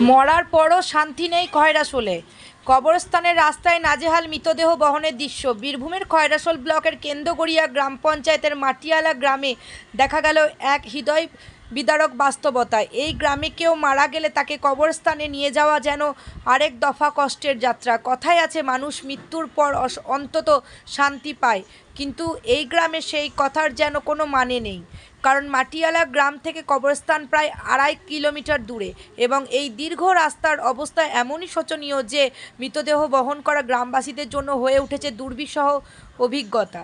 মরার পরও শান্তি নেই খয়রাসোলে। কবরস্থানের রাস্তায় নাজেহাল মৃতদেহ বহনের দৃশ্য। বীরভূমের খয়রাসোল ব্লকের কেন্দ্রগড়িয়া গ্রাম পঞ্চায়েতের মাটিয়ালা গ্রামে দেখা গেল এক হৃদয় বিদারক বাস্তবতা এই গ্রামে কেউ মারা গেলে তাকে কবরস্থানে নিয়ে যাওয়া যেন আরেক দফা কষ্টের যাত্রা। কথায় আছে, মানুষ মৃত্যুর পর অন্তত শান্তি পায়। কিন্তু এই গ্রামে সেই কথার যেন কোনো মানে নেই। কারণ মাটিয়ালা গ্রাম থেকে কবরস্থান প্রায় আড়াই কিলোমিটার দূরে এবং এই দীর্ঘ রাস্তার অবস্থা এমনই শোচনীয় যে মৃতদেহ বহন করা গ্রামবাসীদের জন্য হয়ে উঠেছে দুর্বিষহ অভিজ্ঞতা।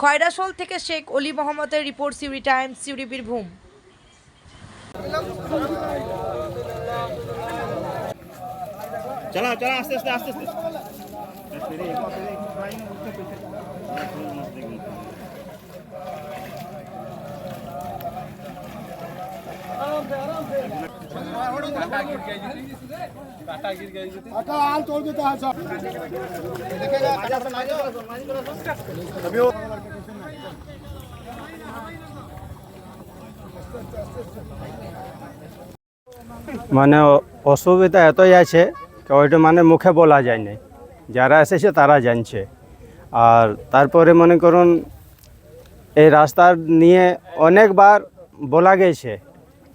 খয়রাসোল থেকে শেখ অলি মোহাম্মদের রিপোর্ট সিউরি টাইমস সিউরি বীরভূম চলা চলা আস্তে আস্তে আস্তে আস্তে। মানে অসুবিধা এতই আছে ওইটা মানে মুখে বলা যায় না যারা এসেছে তারা জানছে। আর তারপরে মনে করুন, এই রাস্তার নিয়ে অনেকবার বলা গেছে,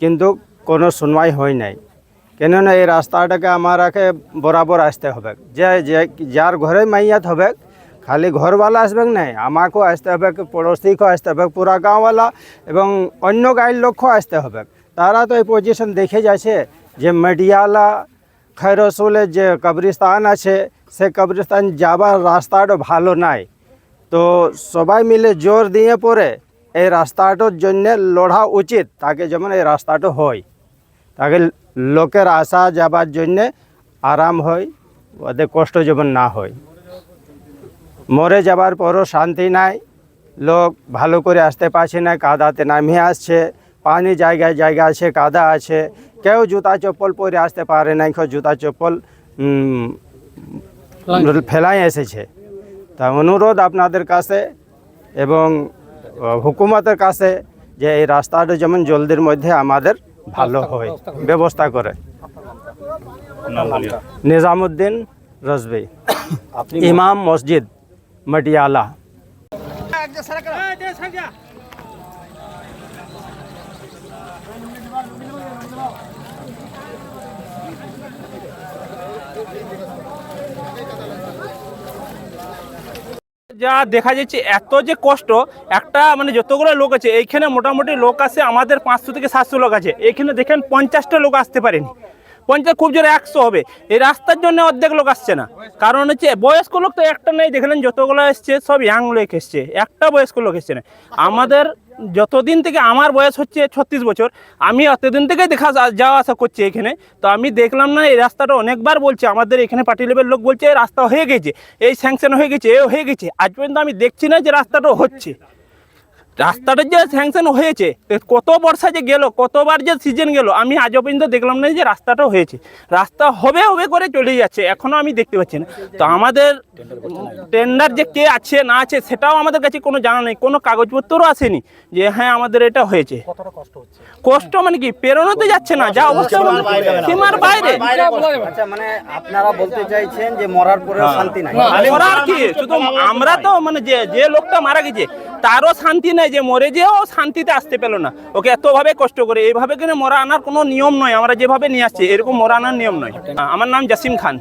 কিন্তু কোনো শুনবাই হয় নাই। কেননা এই রাস্তাটাকে আমারাকে বরাবর আসতে হবে। যে যার ঘরে মাইয়াত হবে, খালি ঘরওয়ালা আসবে না আমাকেও আসতে হবে, পড়োশিকেও আসতে হবে, পুরা গাঁওয়ালা এবং অন্য গাঁয়ের লোকও আসতে হবে। তারা তো এই পজিশন দেখে যাচ্ছে যে মেডিয়ালা খৈরসুলের যে কবরিস্তান আছে, সে কবরিস্তান যাবার রাস্তাটা ভালো নাই। তো সবাই মিলে জোর দিয়ে পরে এই রাস্তাটার জন্য লড়া উচিত, তাকে যেমন এই রাস্তাটা হয়। তাকে লোকের আসা যাবার জন্যে আরাম হয়, ওদের কষ্ট যেমন না হয়। মরে যাবার পরও শান্তি নাই, লোক ভালো করে আসতে পারছে না, কাদাতে নামিয়ে আসছে। পানি জায়গায় জায়গা আছে কাদা আছে কেউ জুতা চপ্পল পরে আসতে পারে না কেউ জুতা চপ্পল ফেলাই এসেছে। তা অনুরোধ আপনাদের কাছে এবং হুকুমতের কাছে যে এই রাস্তাটা যেমন জলদির মধ্যে আমাদের ভালো হয়। ব্যবস্থা করে। নিজামুদ্দিন রজবি ইমাম মসজিদ মটিয়ালা। যা দেখা যাচ্ছে এত যে কষ্ট, একটা মানে যতগুলো লোক আছে, এইখানে মোটামুটি লোক আছে আমাদের পাঁচশো থেকে সাতশো লোক আছে। এইখানে দেখেন পঞ্চাশটা লোক আসতে পারেনি। পঞ্চাশ খুব জোরে একশো হবে। এই রাস্তার জন্য অর্ধেক লোক আসছে না। কারণ হচ্ছে বয়স্ক লোক তো একটা নেই, দেখলেন যতগুলো এসছে, সব ইয়াং লোক এসছে। একটা বয়স্ক লোক এসছে না। আমাদের যতদিন থেকে আমার বয়স হচ্ছে ছত্রিশ বছর, আমি অতদিন থেকে দেখা যাওয়া আসা করছি এখানে। তো আমি দেখলাম না, এই রাস্তাটা অনেকবার বলছে, আমাদের এখানে পার্টি লেভেল লোক বলছে রাস্তা হয়ে গেছে, এই স্যাংশন হয়ে গেছে এ হয়ে গেছে। আজ পর্যন্ত আমি দেখছি না যে রাস্তাটা হচ্ছে। রাস্তাটা যে স্যাংশন হয়েছে কত বর্ষা যে গেল কতবার যে সিজন গেল আমি আজও পর্যন্ত দেখলাম না যে রাস্তাটা হয়েছে। রাস্তা হবে হবে করে চলে যাচ্ছে এখনও আমি দেখতে পাচ্ছি না। তো আমাদের টেন্ডার যে কে আছে না আছে সেটাও আমাদের কাছে কোনো জানা নেই কোনো কাগজপত্রও আসেনি যে হ্যাঁ আমাদের এটা হয়েছে। কষ্ট মানে কি? পেরোনোতে যাচ্ছে না যা অবস্থা সীমার বাইরে আচ্ছা মানে আপনারা বলতে চাইছেন যে মরার পরেও শান্তি নাই। করার কি? শুধু আমরা তো মানে যে যে লোকটা মারা গেছে তারও শান্তি নেই যে মরে যেও শান্তিতে আসতে পেল না। ওকে এতভাবে কষ্ট করে, এইভাবে কিন্তু মরা আনার কোনো নিয়ম নয়, আমরা যেভাবে নিয়ে আসছি, এরকম মরা আনার নিয়ম নয়। আমার নাম জাসিম খান।